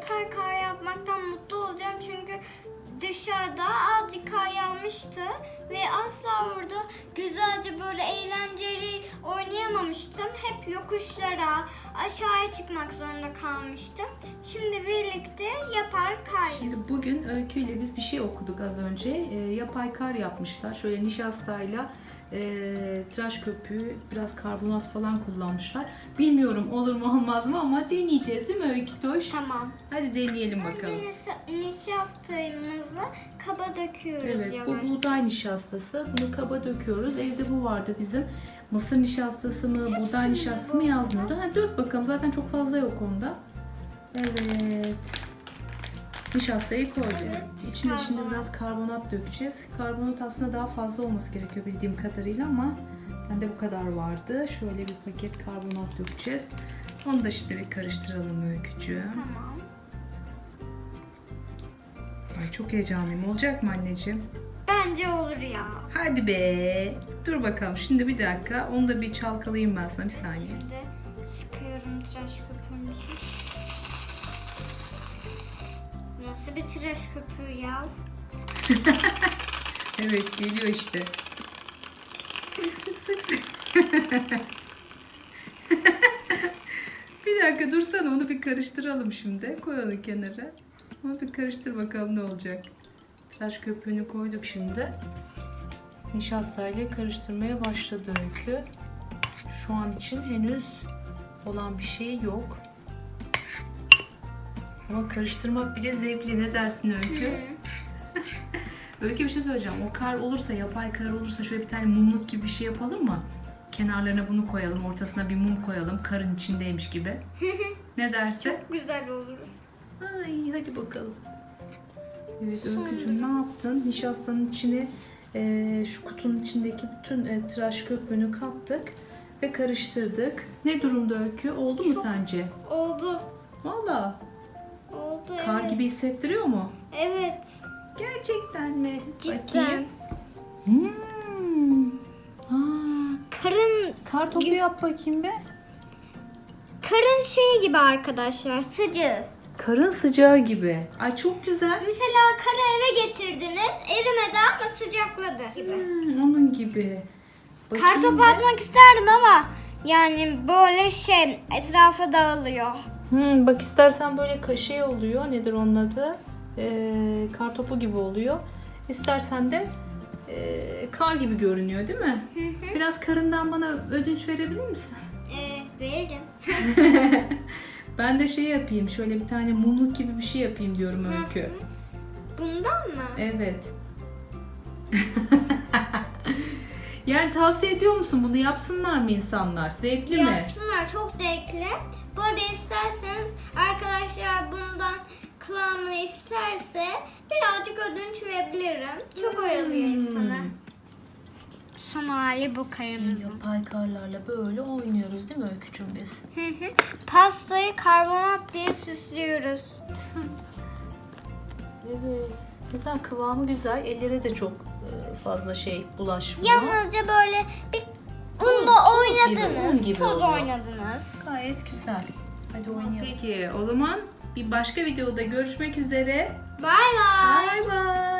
yapay kar yapmaktan mutlu olacağım çünkü dışarıda azıcık kar yağmıştı ve asla orada güzelce böyle eğlenceli oynayamamıştım. Hep yokuşlara, aşağıya çıkmak zorunda kalmıştım. Şimdi birlikte yapar kar. Şimdi bugün Öykü ile biz bir şey okuduk az önce. Ee, yapay kar yapmışlar. Şöyle nişastayla e, tıraş köpüğü, biraz karbonat falan kullanmışlar. Bilmiyorum olur mu olmaz mı ama deneyeceğiz değil mi Öykü Toş? Tamam. Hadi deneyelim bakalım. Önce nişa- nişastamızı kaba döküyoruz Evet bu buğday nişastası. Bunu kaba döküyoruz. Evde bu vardı bizim. Mısır nişastası mı, buğday Hepsinde nişastası mı yazmıyordu. Ha, dök bakalım zaten çok fazla yok onda. Evet. Nişastayı koyduk. Evet, İçine şimdi biraz karbonat dökeceğiz. Karbonat aslında daha fazla olması gerekiyor bildiğim kadarıyla ama bende bu kadar vardı. Şöyle bir paket karbonat dökeceğiz. Onu da şimdi bir karıştıralım öykücüğüm. Tamam. Ay çok heyecanlıyım. Olacak mı anneciğim? Bence olur ya. Hadi be. Dur bakalım. Şimdi bir dakika. Onu da bir çalkalayayım ben sana bir saniye. Şimdi sıkıyorum tıraş köpüğümüzü. Nasıl bir tıraş köpüğü ya? Evet geliyor işte. Sık sık sık sık. bir dakika dursana onu bir karıştıralım şimdi. Koy onu kenara. Onu bir karıştır bakalım ne olacak. Tıraş köpüğünü koyduk şimdi. Nişastayla karıştırmaya başladı Öykü. Şu an için henüz olan bir şey yok. Ama karıştırmak bile zevkli. Ne dersin Öykü? Öykü bir şey söyleyeceğim. O kar olursa, yapay kar olursa şöyle bir tane mumluk gibi bir şey yapalım mı? Kenarlarına bunu koyalım, ortasına bir mum koyalım. Karın içindeymiş gibi. ne dersin? Güzel olur. Ay hadi bakalım. Evet Öykücüğüm ne yaptın? Nişastanın içine eee, şu kutunun içindeki bütün e, tıraş köpüğünü kattık ve karıştırdık. Ne durumda Öykü? Oldu mu Çok- sence? Oldu. Valla Oldu kar evet. gibi hissettiriyor mu? Evet. Gerçekten mi? Cidden. Bakayım. Hmm. Aa, Karın kar topu yap bakayım be. karın şeyi gibi arkadaşlar sıcağı. Karın sıcağı gibi. Ay çok güzel. Mesela karı eve getirdiniz erimedi ama sıcakladı gibi. Hmm, onun gibi. Kar Bakayım topu be. atmak isterdim ama yani böyle şey etrafa dağılıyor. Hmm, bak istersen böyle kaşe oluyor. Nedir onun adı? Ee, kar topu gibi oluyor. İstersen de ee, kar gibi görünüyor değil mi? Biraz karından bana ödünç verebilir misin? Ee, veririm. Ben de şey yapayım. Şöyle bir tane mumluk gibi bir şey yapayım diyorum Öykü. Bundan mı? Evet. yani tavsiye ediyor musun bunu yapsınlar mı insanlar? Zevkli mi? Yapsınlar çok zevkli. Bu arada isterseniz arkadaşlar bundan kıvamını isterse birazcık ödünç verebilirim. Çok oyalıyor Hmm. insanı. Son hali bu karımızın. Yapay karlarla böyle oynuyoruz değil mi Öykücüğüm biz? Hı hı. Pastayı karbonat diye süslüyoruz. Evet. Güzel kıvamı güzel. Ellere de çok e, fazla şey bulaşmıyor. Yalnızca böyle bir Tuz, unda tuz gibi, oynadınız, un gibi toz oluyor. oynadınız. Gayet güzel. Hadi oynayalım. Peki o zaman bir başka videoda görüşmek üzere. Bay bay. Bye bye.